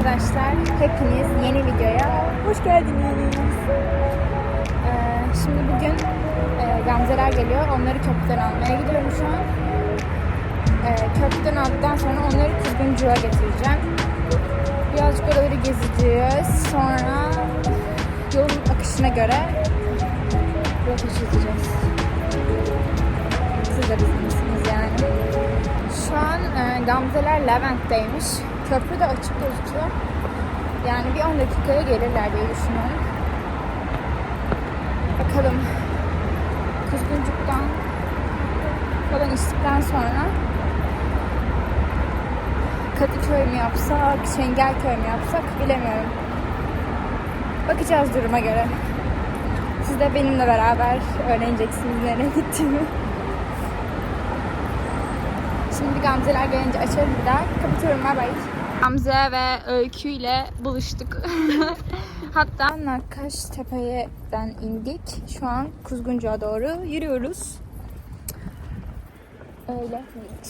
Arkadaşlar hepiniz yeni videoya hoş geldiniz. Ee, şimdi bugün e, Gamzeler geliyor. Onları köprüden almaya gidiyorum şu an. Ee, köprüden aldıktan sonra onları Kuzguncu'ya getireceğim. Birazcık oraları gezeceğiz. Sonra yolun akışına göre rota çizeceğiz. Siz de bizimsiniz yani. Şu an e, Gamzeler Levent'teymiş. Köprü de açık gözüküyor. Yani bir 10 dakikaya gelirler diye düşünüyorum. Bakalım. Kuzguncuk'tan falan içtikten sonra Kadıköy mü yapsak, Şengelköy mü yapsak bilemiyorum. Bakacağız duruma göre. Siz de benimle beraber öğreneceksiniz nereye gittiğimi. Şimdi Gamzeler gelince açarım bir daha. Kapatıyorum bay bay. Gamze ve Öykü ile buluştuk. Hatta Nakkaş Tepe'den indik. Şu an Kuzguncu'ya doğru yürüyoruz. Öyle.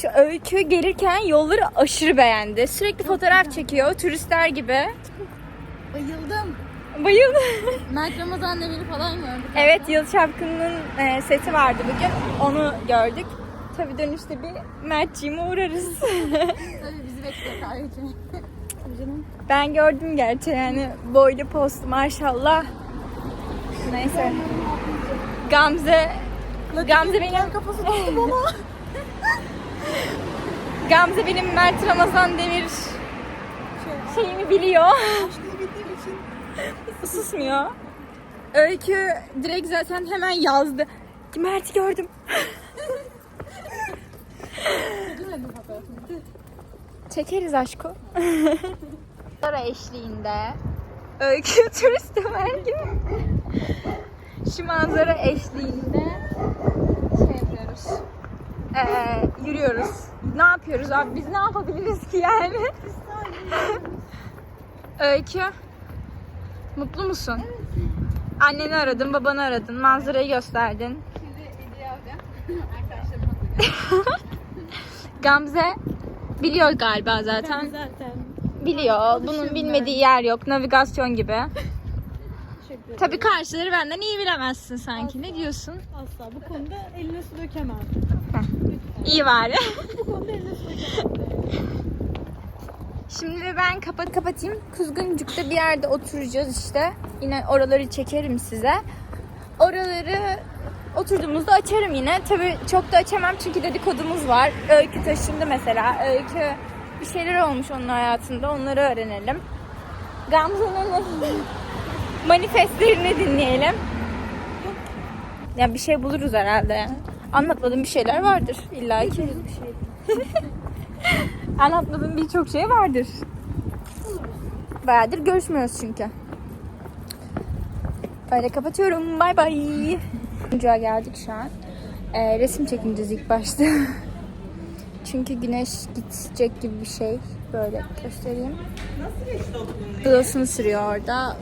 Şu Öykü gelirken yolları aşırı beğendi. Sürekli fotoğraf çekiyor turistler gibi. Bayıldım. Bayıldı. Mert Ramazan Demir'i falan gördük. Evet Yıl Çapkın'ın e, seti vardı bugün. Onu gördük. Tabii dönüşte bir Mertciğime uğrarız. Tabii canım. Ben gördüm gerçi yani boylu post maşallah. Neyse. Gamze Gamze benim Kafası tuttu bana. Gamze benim Mert Ramazan Demir şeyimi biliyor. Susmuyor. Öykü direkt zaten hemen yazdı. Mert'i gördüm. Fotoğrafını. Çekeriz aşko. Sonra eşliğinde Öykü turist Ömer gibi. Şu manzara eşliğinde şey yapıyoruz. Ee, yürüyoruz. Ne yapıyoruz abi? Biz ne yapabiliriz ki yani? Öykü. Mutlu musun? Anneni aradın, babanı aradın, manzarayı gösterdin. Şimdi hediye alacağım. Arkadaşlarıma. Gamze biliyor galiba zaten. zaten. Biliyor. Bunun bilmediği yer yok. Navigasyon gibi. Tabii karşıları benden iyi bilemezsin sanki. Ne diyorsun? Asla bu konuda eline su dökemem. İyi bari. Bu konuda eline su dökemem. Şimdi ben kapat kapatayım. Kuzguncuk'ta bir yerde oturacağız işte. Yine oraları çekerim size. Oraları oturduğumuzda açarım yine. Tabii çok da açamam çünkü dedikodumuz var. Öykü taşındı mesela. Öykü bir şeyler olmuş onun hayatında. Onları öğrenelim. Gamze'nin manifestlerini dinleyelim. Ya bir şey buluruz herhalde. Anlatmadığım bir şeyler vardır illa ki. Bir şey. Anlatmadığım birçok şey vardır. Bayağıdır görüşmüyoruz çünkü. Öyle kapatıyorum. Bay bay. Üçüncüye geldik şu an. Ee, resim çekineceğiz ilk başta. çünkü güneş gidecek gibi bir şey. Böyle göstereyim. Glosunu sürüyor orada.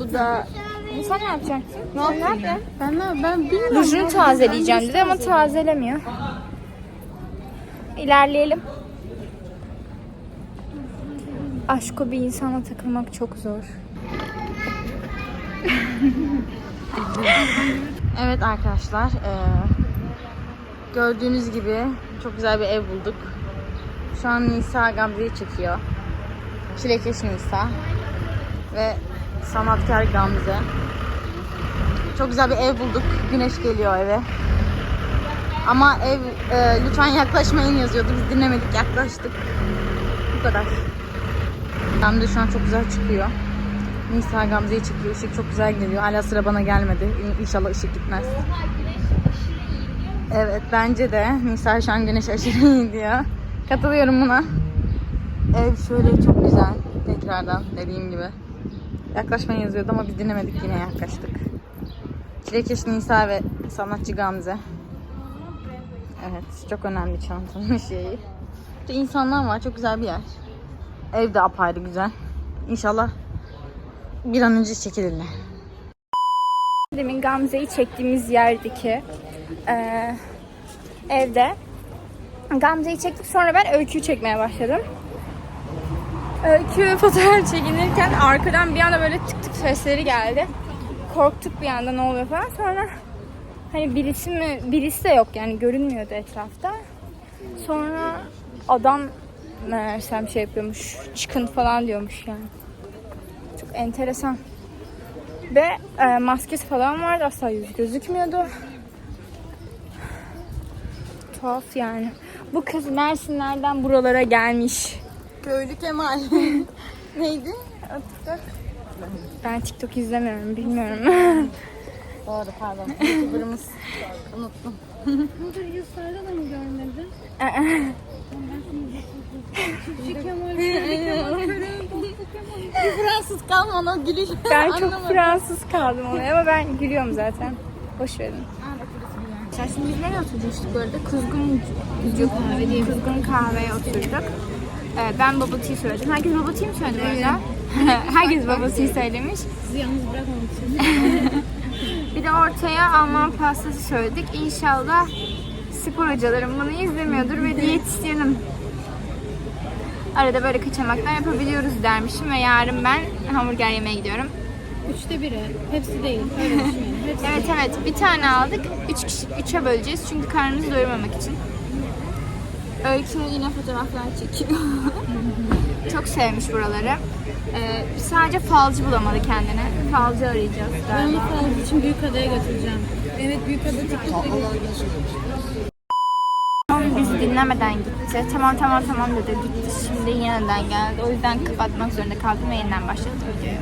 Bu da... Sen ne yapacaksın? Ne yapacaksın? Ben ne ben bilmiyorum. Rujunu tazeleyeceğim dedi ama tazelemiyor. İlerleyelim. Aşko bir insana takılmak çok zor. Evet arkadaşlar, eee, gördüğünüz gibi çok güzel bir ev bulduk. Şu an Nisa Gamze'yi çekiyor. Çilekeş Nisa ve sanatkar Gamze. Çok güzel bir ev bulduk. Güneş geliyor eve. Ama ev eee, lütfen yaklaşmayın yazıyordu. Biz dinlemedik, yaklaştık. Bu kadar. Gamze şu an çok güzel çıkıyor. Nisa Gamze'yi çekiyor. Işık çok güzel geliyor. Hala sıra bana gelmedi. İnşallah ışık gitmez. Evet bence de. Nisa şu an güneş aşırı iyi diyor. Katılıyorum buna. Ev şöyle çok güzel. Tekrardan dediğim gibi. Yaklaşmayın yazıyordu ama biz dinlemedik yine yaklaştık. Çilekeş Nisa ve sanatçı Gamze. Evet çok önemli çantanın şeyi. İşte insanlar var çok güzel bir yer. Ev de apayrı güzel. İnşallah bir an önce çekilirler. Demin Gamze'yi çektiğimiz yerdeki eee, evde Gamze'yi çektik sonra ben öyküyü çekmeye başladım. Öykü fotoğraf çekinirken arkadan bir anda böyle tık tık sesleri geldi. Korktuk bir anda ne oluyor falan. Sonra hani birisi mi birisi de yok yani görünmüyordu etrafta. Sonra adam meğersem şey yapıyormuş. Çıkın falan diyormuş yani. Enteresan. Ve e, maskesi falan vardı. Asla yüz gözükmüyordu. Tuhaf yani. Bu kız Mersinlerden buralara gelmiş. Köylü Kemal. Neydi? TikTok. Ben TikTok izlemiyorum, bilmiyorum. Doğru pardon. YouTuber'ımız. Unuttum. Yusra'da da mı görmedin? Şu Kemal, Bir Fransız kalma o gülüş. ben çok Anlamadım. Fransız kaldım ona ama ben gülüyorum zaten. Boş verin. Ya Şimdi biz nereye oturmuştuk bu arada? Kuzgun kahve diye kuzgun kahveye oturduk. Ee, ben bubble tea söyledim. Herkes bubble tea mi söyledi orada? Herkes bubble tea söylemiş. Sizi yalnız bırakmamak için. Bir de ortaya Alman pastası söyledik. İnşallah spor hocalarım bunu izlemiyordur ve diyetisyenim. Arada böyle kaçamaklar yapabiliyoruz dermişim ve yarın ben hamburger yemeye gidiyorum. Üçte biri. Hepsi değil. Öyle. Hepsi Evet evet bir tane aldık. Üç kişi, üçe böleceğiz çünkü karnımızı doyurmamak için. Öykü yine fotoğraflar çekiyor. Çok sevmiş buraları. Ee, sadece falcı bulamadı kendine. Falcı arayacağız Ben onu galiba. fazla için büyük adaya götüreceğim. Evet büyük ada TikTok'ta Ama bizi dinlemeden gitti. Tamam tamam tamam dedi gitti. Şimdi yeniden geldi. O yüzden kapatmak zorunda kaldım ve yeniden başladık videoyu.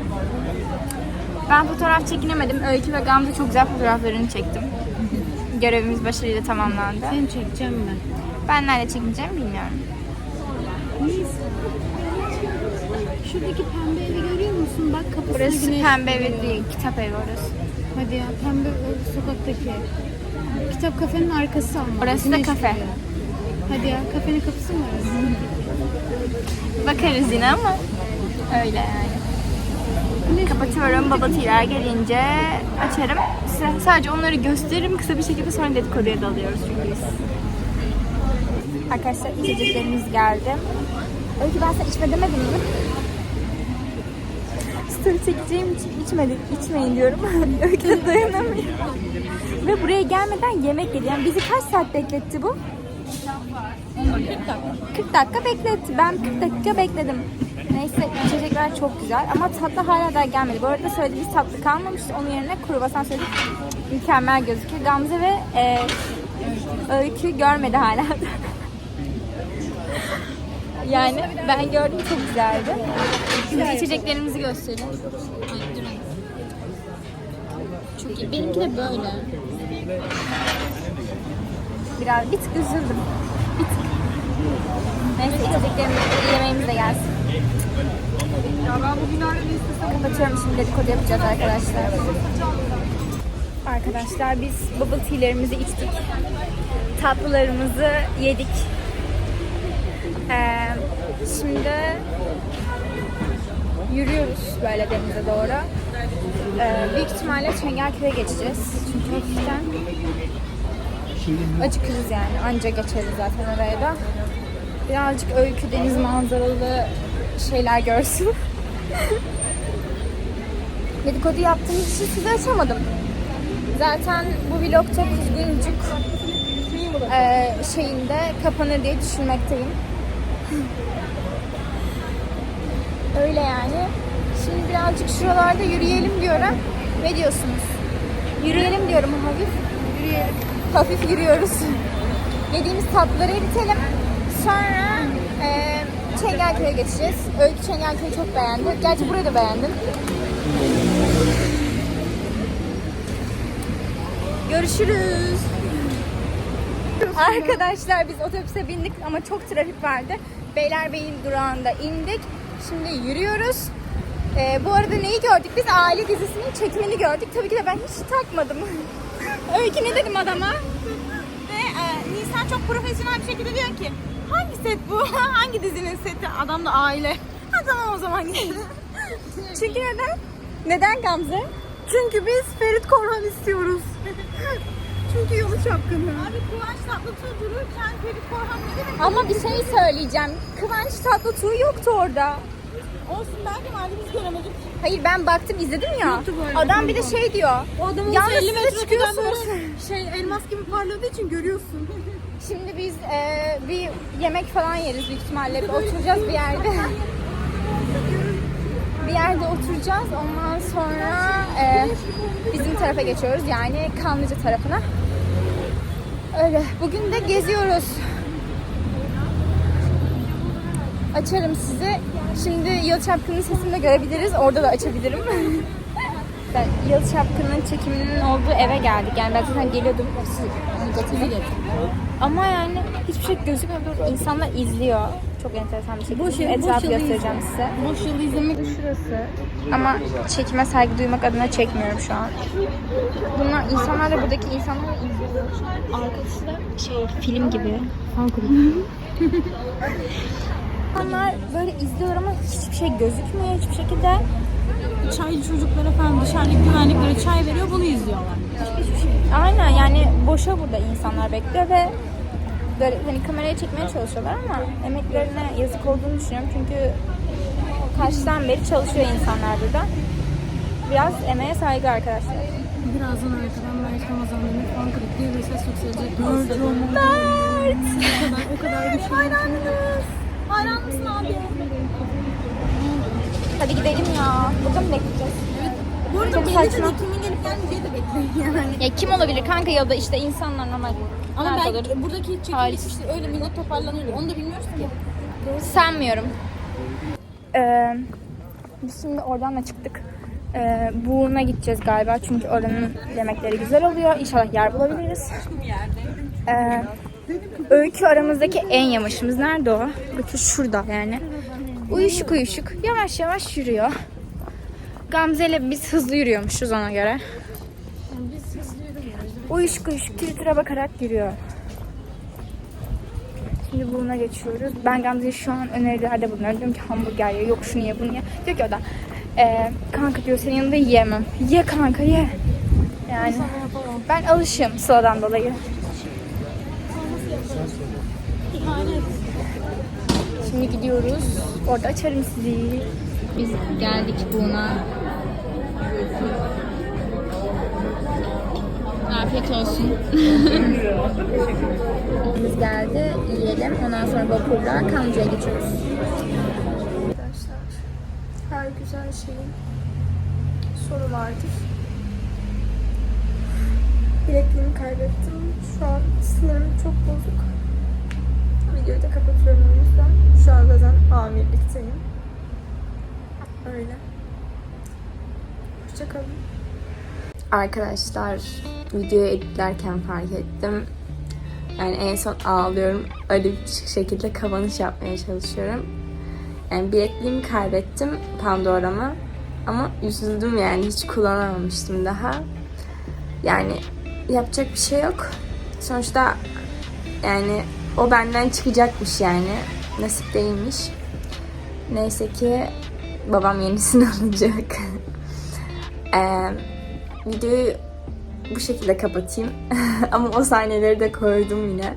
Ben fotoğraf çekinemedim. Öykü ve Gamze çok güzel fotoğraflarını çektim. Görevimiz başarıyla tamamlandı. Seni çekeceğim ben. Ben nerede çekeceğim bilmiyorum. Şuradaki pembe evi görüyor musun? Bak kapısına Burası güneş pembe evi değil, kitap evi orası. Hadi ya pembe sokaktaki. Kitap kafenin arkası ama. Orası da Güneş kafe. vuruyor. Hadi ya kafenin kapısı mı orası? Bakarız yine ama öyle yani. Kapatıyorum. Baba tiler gelince açarım. Size sadece onları gösteririm kısa bir şekilde sonra dedikoduya dalıyoruz çünkü biz. Arkadaşlar içeceklerimiz geldi. Öykü ben sana içme demedim mi? Story çekeceğim için içmedik, içmeyin diyorum. Öykü dayanamıyor. Ve buraya gelmeden yemek yedi. Yani bizi kaç saat bekletti bu? 40 dakika bekletti. Ben 40 dakika bekledim. Neyse içecekler çok güzel ama tatlı hala daha gelmedi. Bu arada söylediğimiz tatlı kalmamıştı. Onun yerine kruvasan söyledik. Mükemmel gözüküyor. Gamze ve e, Öykü görmedi hala. yani ben gördüm çok güzeldi. Şimdi içeceklerimizi göstereyim. Çok iyi. Benimki de böyle. Biraz bir tık üzüldüm. Bir tık. Neyse içeceklerimiz, yemeğimiz de gelsin. Ya ben bugün bir istesem Kapatıyorum şimdi dedikodu yapacağız arkadaşlar. Arkadaşlar biz bubble tea'lerimizi içtik. Tatlılarımızı yedik. Ee, şimdi yürüyoruz böyle denize doğru. Ee, büyük ihtimalle Çengelköy'e geçeceğiz. Çünkü hafiften acıkırız yani. Anca geçeriz zaten oraya da. Birazcık öykü deniz manzaralı şeyler görsün. Dedikodu yaptığımız için size açamadım. Zaten bu vlogta kuzguncuk eee, şeyinde kapanır diye düşünmekteyim. Öyle yani. Şimdi birazcık şuralarda yürüyelim diyorum. Ne diyorsunuz? Yürüyelim diyorum hafif. Yürüyelim. Hafif yürüyoruz. Yediğimiz tatlıları eritelim. Sonra eee Çengelköy'e geçeceğiz. Öykü Çengelköy'ü çok beğendi. Gerçi burayı da beğendim. Görüşürüz. Arkadaşlar biz otobüse bindik ama çok trafik vardı. Beylerbeyi durağında indik. Şimdi yürüyoruz. Ee, bu arada neyi gördük? Biz aile dizisinin çekimini gördük. Tabii ki de ben hiç takmadım. Öykü ne dedim adama? Ve e, Nisan çok profesyonel bir şekilde diyor ki hangi set bu? hangi dizinin seti? Adam da aile. Ha tamam o zaman gidelim. Çünkü neden? Neden Gamze? Çünkü biz Ferit Korhan istiyoruz. Çünkü yolu çapkını. Abi Kıvanç Tatlıtuğ dururken Ferit Korhan ne demek? Ama bir şey söyleyeceğim. Kıvanç Tatlıtuğ yoktu orada. Olsun belki vardı biz göremedik. Hayır ben baktım izledim ya. Yoktu bu arada Adam bir de şey diyor. O adamın Yalnız 50 siz de metre çıkıyorsunuz. çıkıyorsunuz. Şey elmas gibi parladığı için görüyorsun. Şimdi biz e, bir yemek falan yeriz büyük ihtimalle. Bir oturacağız bir yerde. bir yerde oturacağız. Ondan sonra e, bizim tarafa geçiyoruz. Yani Kanlıca tarafına. Öyle. Bugün de geziyoruz. Açarım sizi. Şimdi Yalı Çapkın'ın sesini de görebiliriz. Orada da açabilirim. Ben Yalı Çapkın'ın çekiminin olduğu eve geldik. Yani ben zaten geliyordum. Getirdim. Ama yani hiçbir şey gözükmüyor. İnsanlar izliyor. Çok enteresan bir şekilde. Boş boş etrafı yılı göstereceğim size. Boş yılı izlemek Şurası. Ama çekime saygı duymak adına çekmiyorum şu an. Bunlar insanlar da buradaki insanlar izliyor. Arkası da şey film gibi. İnsanlar böyle izliyor ama hiçbir şey gözükmüyor hiçbir şekilde. çaylı çocuklara falan dışarıdaki güvenliklere çay veriyor bunu izliyorlar. Aynen yani boşa burada insanlar bekliyor ve böyle hani kameraya çekmeye çalışıyorlar ama emeklerine yazık olduğunu düşünüyorum çünkü kaçtan beri çalışıyor insanlar burada. Biraz emeğe saygı arkadaşlar. Birazdan arkadan Mert Ramazan'ın falan kırık diye bir ses yükselecek. Dört Dert. O kadar, o kadar bir şey. Hayranınız. Hayran mısın abi? Hadi gidelim ya. Burada mı bekleyeceğiz? Bu arada Çok belli saçma. De kimin gelip gelmeyeceği de bekleyin yani. Ya kim olabilir kanka ya da işte insanlar normal. Ama belki olur? buradaki çekiliş işte öyle millet toparlanıyor. Onu da bilmiyoruz ki. Sanmıyorum. Ee, biz şimdi oradan da çıktık. Ee, Buğur'una gideceğiz galiba çünkü oranın yemekleri güzel oluyor. İnşallah yer bulabiliriz. Ee, öykü aramızdaki en yavaşımız. Nerede o? Öykü şurada yani. Uyuşuk uyuşuk. Yavaş yavaş yürüyor. Gamze ile biz hızlı yürüyormuşuz ona göre. Uyuşuk uyuşuk Twitter'a bakarak yürüyor. Şimdi buna geçiyoruz. Ben Gamze'ye şu an önerilerde bulunuyorum. Diyorum ki hamburger ye, yok şunu ye, bunu ye. Diyor ki o da "Ee, kanka diyor senin yanında yiyemem. Ye kanka ye. Yani ben alışım sıradan dolayı. Şimdi gidiyoruz. Orada açarım sizi. Biz geldik buna. Afiyet olsun. Biz geldi, yiyelim. Ondan sonra vapurla Kanlıca'ya geçiyoruz. Arkadaşlar, her güzel şeyin sonu vardır. Bilekliğimi kaybettim. Şu an sinirim çok bozuk. Videoyu da kapatıyorum o yüzden. Şu an zaten amirlikteyim. Öyle. Hoşçakalın. Arkadaşlar videoyu editlerken fark ettim. Yani en son ağlıyorum. Öyle bir şekilde kapanış yapmaya çalışıyorum. Yani bilekliğimi kaybettim Pandora'mı. Ama üzüldüm yani hiç kullanamamıştım daha. Yani yapacak bir şey yok. Sonuçta yani o benden çıkacakmış yani. Nasip değilmiş. Neyse ki babam yenisini alacak. Eee videoyu bu şekilde kapatayım. Ama o sahneleri de koydum yine.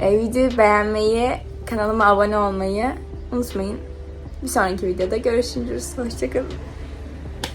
E, videoyu beğenmeyi, kanalıma abone olmayı unutmayın. Bir sonraki videoda görüşürüz. Hoşçakalın.